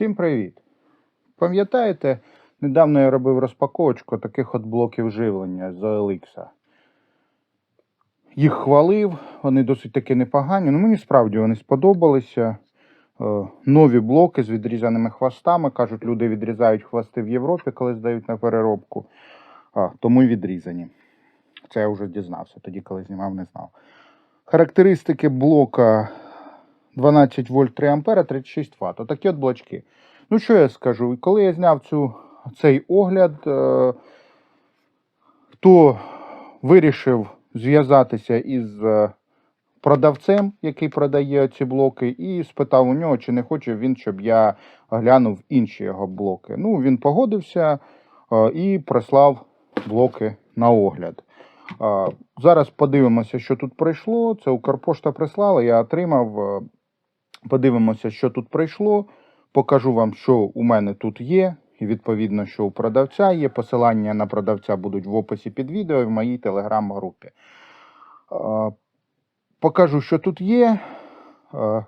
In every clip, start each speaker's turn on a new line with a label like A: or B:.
A: Всім привіт! Пам'ятаєте, недавно я робив розпаковочку таких от блоків живлення з OLX. Їх хвалив, вони досить таки непогані. Ну, мені справді вони сподобалися. Е, Нові блоки з відрізаними хвостами. Кажуть, люди відрізають хвости в Європі, коли здають на переробку. А, тому й відрізані. Це я вже дізнався, тоді, коли знімав, не знав. Характеристики блока 12 вольт 3 ампера, 36 Вт. Отакі от блочки. Ну, що я скажу? Коли я зняв цю, цей огляд, е, то вирішив зв'язатися із е, продавцем, який продає ці блоки, і спитав у нього, чи не хоче він, щоб я глянув інші його блоки. Ну, він погодився е, і прислав блоки на огляд. Зараз подивимося, що тут прийшло. Це Укрпошта прислала, я отримав. Подивимося, що тут прийшло. Покажу вам, що у мене тут є. І відповідно, що у продавця є. Посилання на продавця будуть в описі під відео і в моїй телеграм-групі. Покажу, що тут є. В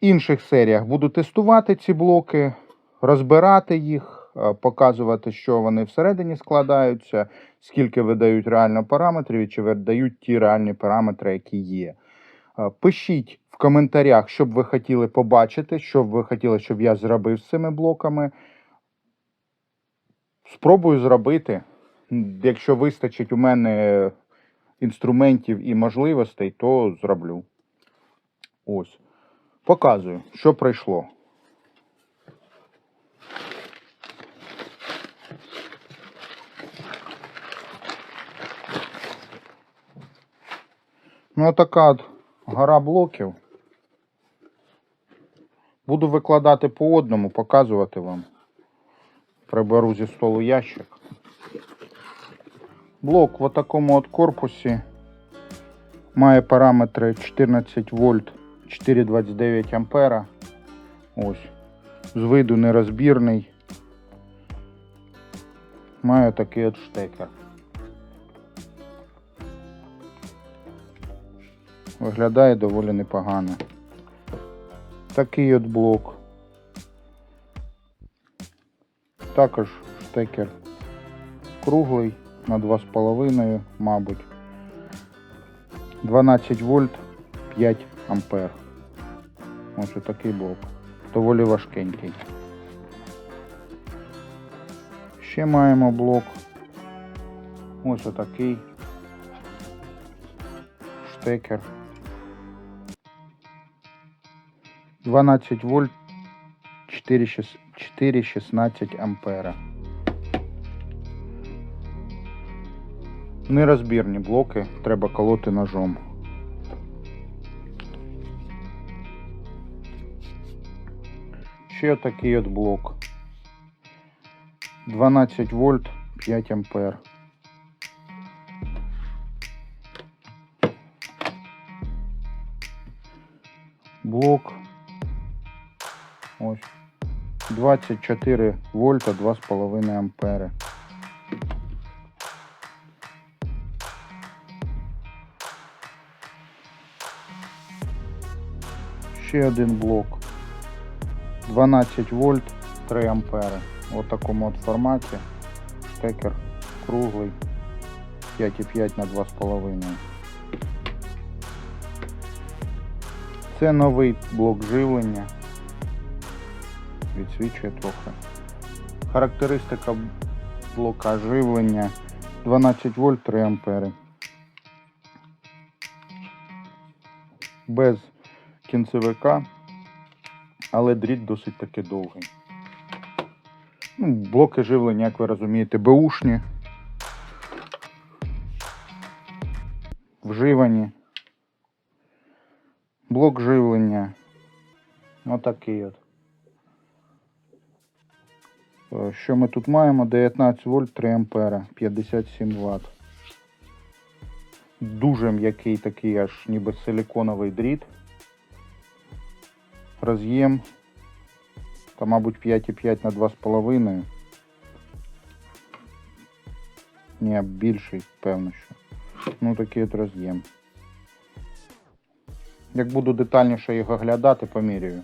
A: інших серіях буду тестувати ці блоки, розбирати їх, показувати, що вони всередині складаються, скільки видають реально параметрів і чи видають ті реальні параметри, які є. Е, Пишіть в коментарях, що б ви хотіли побачити, що б ви хотіли, щоб я зробив з цими блоками. Спробую зробити. Якщо вистачить у мене інструментів і можливостей, то зроблю. Ось. Показую, що прийшло. Ну, така от гора блоків. Буду викладати по одному, показувати вам. Приберу зі столу ящик. Блок в такому от корпусі має параметри 14 вольт 4,29 ампера. Ось. З виду нерозбірний. Має такий от штекер. Виглядає доволі непогано. Такий от блок. Також штекер круглий на 2,5, мабуть. 12 вольт 5 ампер. Ось такий блок. Доволі важкенький. Ще маємо блок. Ось отакий штекер. 12 вольт 4,6 4,16 ампера. Нерозбірні блоки, треба колоти ножом. Ще такий от блок. 12 вольт 5 ампер. Блок. Ось. 24 вольта 2,5 ампери. Ще один блок. 12 вольт 3 ампери. В такому от форматі. Штекер круглий. 5,5 на 2,5. Це новий блок живлення. Відсвічує трохи. Характеристика блока живлення 12 вольт 3 ампери. Без кінцевика, але дріт досить таки довгий. Ну, блоки живлення, як ви розумієте, беушні. Вживані. Блок живлення. Отакий от. Е, Що ми тут маємо? 19 вольт 3 ампера, 57 Вт. Дуже м'який такий аж ніби силіконовий дріт. Роз'єм. Та, мабуть, 5,5 на 2,5. Ні, більший, певно, що. Ну такий от роз'єм. Як буду детальніше його глядати, поміряю.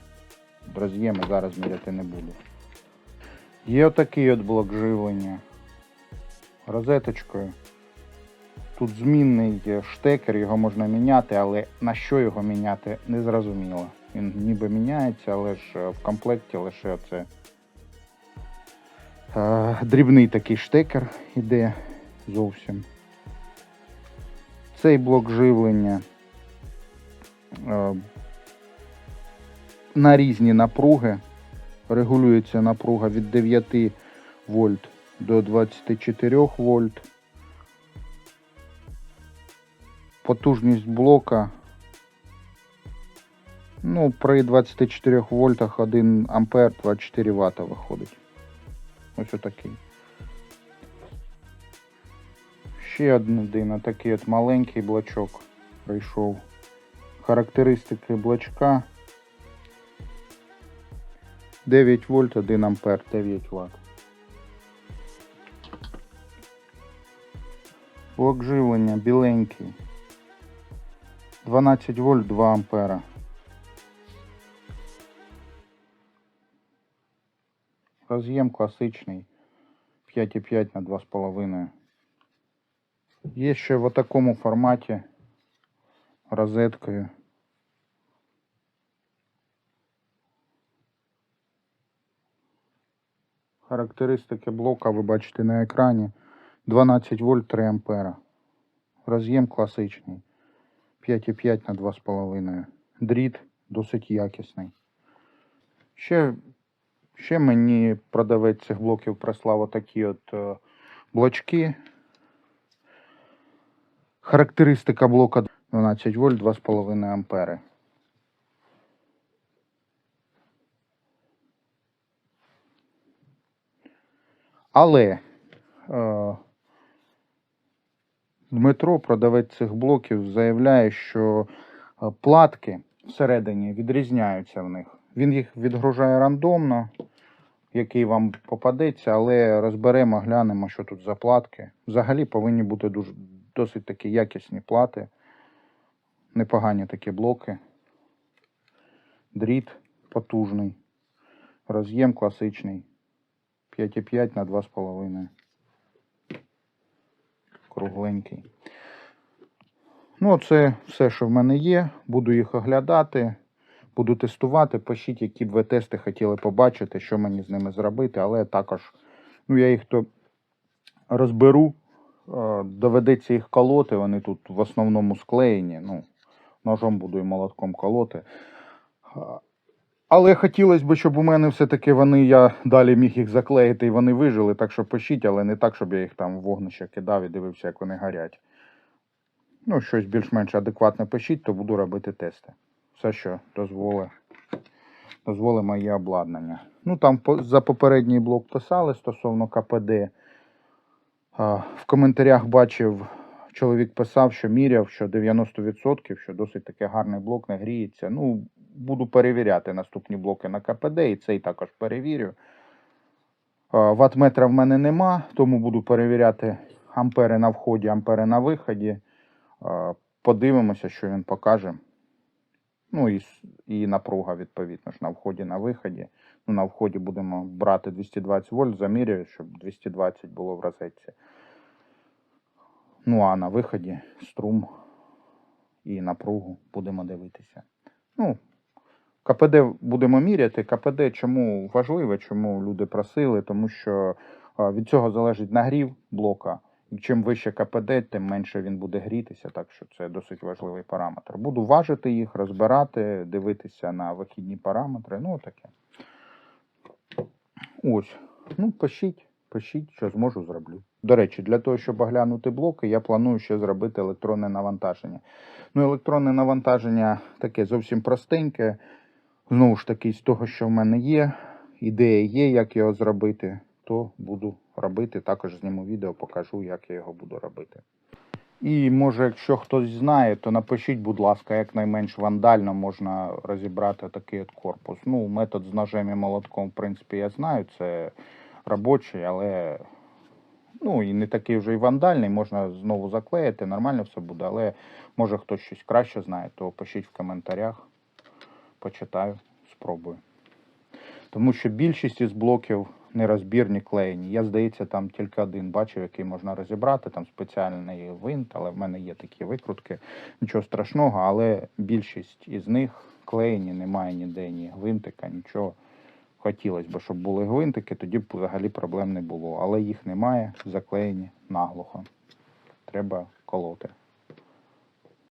A: роз'єми, зараз міряти не буду. Є отакий от блок живлення. Розеточкою. Тут змінний штекер, його можна міняти, але на що його міняти, не зрозуміло. Він ніби міняється, але ж е, в комплекті лише оце. Е, дрібний такий штекер іде зовсім. Цей блок живлення е, на різні напруги. Регулюється напруга від 9 вольт до 24 вольт. Потужність блока. Ну, при 24 вольтах 1 ампер 24 Вт виходить. Ось отакий. Ще один такий от маленький блочок прийшов. Характеристики блочка 9 вольт, 1 ампер, 9 Вт. Блок живлення біленький. 12 вольт, 2 ампера. Роз'єм класичний 5,5 на 2,5. Є ще в такому форматі розеткою. Характеристики блока ви бачите на екрані. 12 вольт 3 ампера. Роз'єм класичний. 5,5 на 2,5. Дріт досить якісний. Ще, ще мені продавець цих блоків прислав отакі от е, блочки. Характеристика блока 12 вольт 2,5 ампери. Але е, Дмитро, продавець цих блоків, заявляє, що е, платки всередині відрізняються в них. Він їх відгружає рандомно, який вам попадеться, але розберемо, глянемо, що тут за платки. Взагалі повинні бути дуже, досить такі якісні плати. Непогані такі блоки. Дріт потужний. Роз'єм класичний. 5,5 на 2,5. Кругленький. Ну, це все, що в мене є. Буду їх оглядати, буду тестувати. Пишіть, які б ви тести хотіли побачити, що мені з ними зробити, але також ну, я їх то розберу. Е, Доведеться їх колоти. Вони тут в основному склеєні. Ну, ножом буду і молотком колоти. Але хотілося б, щоб у мене все-таки вони, я далі міг їх заклеїти і вони вижили, так що пишіть, але не так, щоб я їх там в вогнище кидав і дивився, як вони горять. Ну, щось більш-менш адекватне пишіть, то буду робити тести. Все, що дозволить, дозволить моє обладнання. Ну, там за попередній блок писали стосовно КПД. В коментарях бачив, чоловік писав, що міряв, що 90%, що досить таки гарний блок не гріється. Ну, буду перевіряти наступні блоки на КПД, і цей також перевірю. А, Ваттметра в мене нема, тому буду перевіряти ампери на вході, ампери на виході. Подивимося, що він покаже. Ну і, і напруга, відповідно ж, на вході, на виході. Ну, на вході будемо брати 220 вольт, замірюю, щоб 220 було в розетці. Ну, а на виході струм і напругу будемо дивитися. Ну, КПД будемо міряти. КПД чому важливе, чому люди просили, тому що від цього залежить нагрів блока. І чим вище КПД, тим менше він буде грітися, так що це досить важливий параметр. Буду важити їх, розбирати, дивитися на вихідні параметри. Ну, таке. Ось. Ну, пишіть, пишіть, що зможу, зроблю. До речі, для того, щоб оглянути блоки, я планую ще зробити електронне навантаження. Ну, електронне навантаження таке зовсім простеньке. Знову ж таки, з того, що в мене є, ідея є, як його зробити, то буду робити. Також зніму відео, покажу, як я його буду робити. І може, якщо хтось знає, то напишіть, будь ласка, як найменш вандально можна розібрати такий от корпус. Ну, метод з ножем і молотком, в принципі, я знаю, це робочий, але ну і не такий вже і вандальний, можна знову заклеїти, нормально все буде, але може хтось щось краще знає, то пишіть в коментарях, почитаю, спробую. Тому що більшість із блоків нерозбірні клеєні. Я, здається, там тільки один бачив, який можна розібрати, там спеціальний винт, але в мене є такі викрутки. Нічого страшного, але більшість із них клеєні, немає ніде ні гвинтика, нічого. Хотілося б, щоб були гвинтики, тоді б взагалі проблем не було. Але їх немає, заклеєні наглухо. Треба колоти.